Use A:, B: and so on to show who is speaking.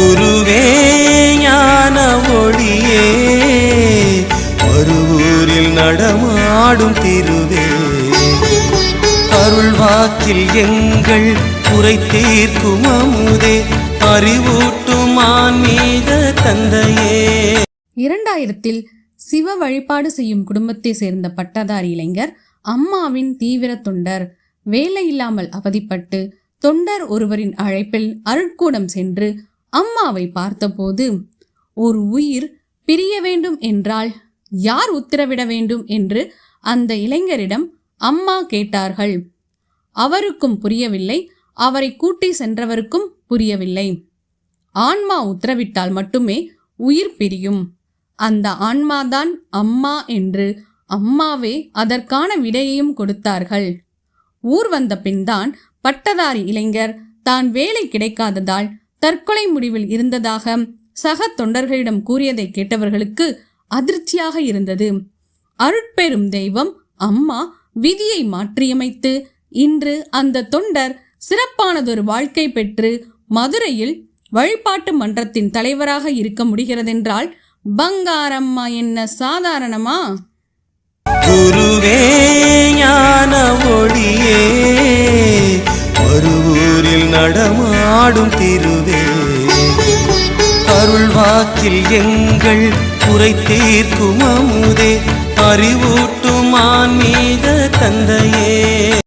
A: குருவே ஞான ஒளியே. மறுவூரில் நடமாடும் திருவே. அருள் வாக்கில் எங்கள் குறை தீர்க்கும் அமுதே. அறிவூட்டும் ஆன்மீக தந்தையே.
B: இரண்டாயிரத்தில் சிவ வழிபாடு செய்யும் குடும்பத்தை சேர்ந்த பட்டதாரி இளைஞர் அம்மாவின் தீவிர தொண்டர் வேலை இல்லாமல் அவதிப்பட்டு தொண்டர் ஒருவரின் அழைப்பில் அருட்கூடம் சென்று அம்மாவை பார்த்தபோது ஒரு உயிர் பிரிய வேண்டும் என்றால் யார் உத்தரவிட வேண்டும்? என்று அந்த இளைஞரிடம் அம்மா கேட்டார்கள். அவருக்கும் புரியவில்லை. அவரை கூட்டி சென்றவருக்கும் புரியவில்லை. ஆன்மா உத்தரவிட்டால் மட்டுமே உயிர் பிரியும். அந்த ஆன்மாதான் அம்மா என்று அம்மாவே அதற்கான விடையையும் கொடுத்தார்கள். ஊர் வந்த பின்தான் பட்டதாரி இளைஞர் தான் வேலை கிடைக்காததால் தற்கொலை முடிவில் இருந்ததாக சக தொண்டர்களிடம் கூறியதை கேட்டவர்களுக்கு அதிர்ச்சியாக இருந்தது. அருட்பெரும் தெய்வம் அம்மா விதியை மாற்றியமைத்து இன்று அந்த தொண்டர் சிறப்பானதொரு வாழ்க்கை பெற்று மதுரையில் வழிபாட்டு மன்றத்தின் தலைவராக இருக்க முடிகிறதென்றால் பங்காரம்மா என்ன சாதாரணமா?
A: நடமாடும் திருவே. அருள் வாக்கில் எங்கள் குறை தீர்க்கும் அமுதே. அறிவூட்டும் ஆன்மீக தந்தையே.